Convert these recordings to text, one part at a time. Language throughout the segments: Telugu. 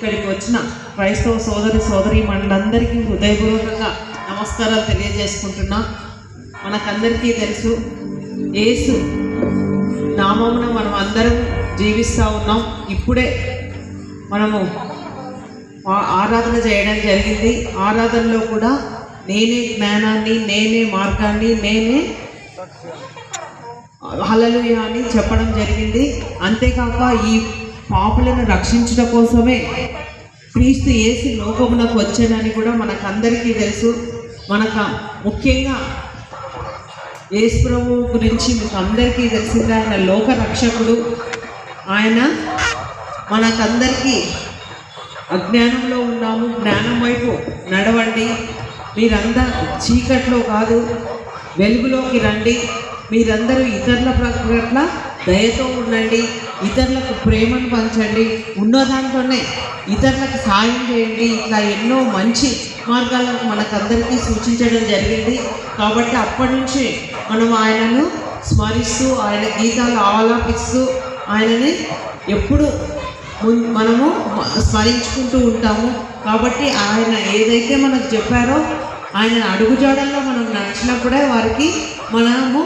ఇక్కడికి వచ్చిన క్రైస్తవ సోదరి సోదరి మనందరికీ హృదయపూర్వకంగా నమస్కారాలు తెలియజేసుకుంటున్నా. మనకందరికీ తెలుసు యేసు నామమున మనం అందరం జీవిస్తూ ఉన్నాం. ఇప్పుడే మనము ఆరాధన చేయడం జరిగింది. ఆరాధనలో కూడా నేనే జ్ఞానాన్ని నేనే మార్గాన్ని నేనే హలలుయ అని చెప్పడం జరిగింది. అంతేకాక ఈ పాపులను రక్షించడం కోసమే క్రీస్తు ఏసి లోకమునకు వచ్చానని కూడా మనకందరికీ తెలుసు. మనకు ముఖ్యంగా యేసుప్రభు గురించి మీకు అందరికీ తెలిసిందే. ఆయన లోక రక్షకుడు. ఆయన మనకందరికీ అజ్ఞానంలో ఉన్నాము. జ్ఞానం వైపు నడవండి. మీరందరూ చీకట్లో కాదు. వెలుగులోకి రండి. మీరందరూ ఇతరుల పట్ల దయతో ఉండండి ఇతరులకు ప్రేమను పంచండి ఉన్న దాంట్లోనే ఇతరులకు సాయం చేయండి. ఇట్లా ఎన్నో మంచి మార్గాలను మనకందరికీ సూచించడం జరిగింది. కాబట్టి అప్పటి నుంచి మనం ఆయనను స్మరిస్తూ ఆయన గీతాలు ఆలాపిస్తూ ఆయనని ఎప్పుడు మనము స్మరించుకుంటూ ఉంటాము. కాబట్టి ఆయన ఏదైతే మనకు చెప్పారో ఆయన అడుగుజాడల్లో మనం నడిచినప్పుడే వారికి మనము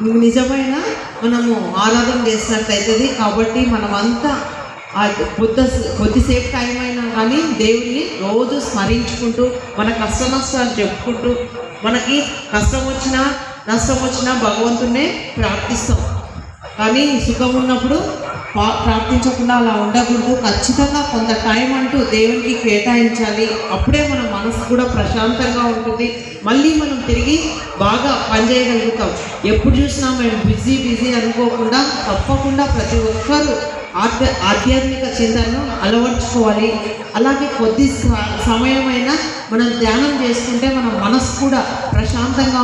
నిజమైన మనము ఆరాధన చేసినట్టు కాబట్టి మనమంతా ఆ కొద్ది కొద్దిసేపు టైం అయినా కానీ దేవుణ్ణి రోజు స్మరించుకుంటూ మన కష్ట నష్టాలు చెప్పుకుంటూ మనకి కష్టం వచ్చినా నష్టం వచ్చినా భగవంతునే ప్రార్థిస్తాం కానీ సుఖం ఉన్నప్పుడు ప్రార్థించకుండా అలా ఉండకూడదు. ఖచ్చితంగా కొంత టైం అంటూ దేవునికి కేటాయించాలి. అప్పుడే మన మనసు కూడా ప్రశాంతంగా ఉంటుంది. మళ్ళీ మనం తిరిగి బాగా పనిచేయగలుగుతాం. ఎప్పుడు చూసినా మేము బిజీ బిజీ అనుకోకుండా తప్పకుండా ప్రతి ఒక్కరూ ఆధ్య ఆధ్యాత్మిక చింతనను అలవర్చుకోవాలి. అలాగే కొద్ది స- సమయమైనా మనం ధ్యానం చేసుకుంటే మన మనసు కూడా ప్రశాంతంగా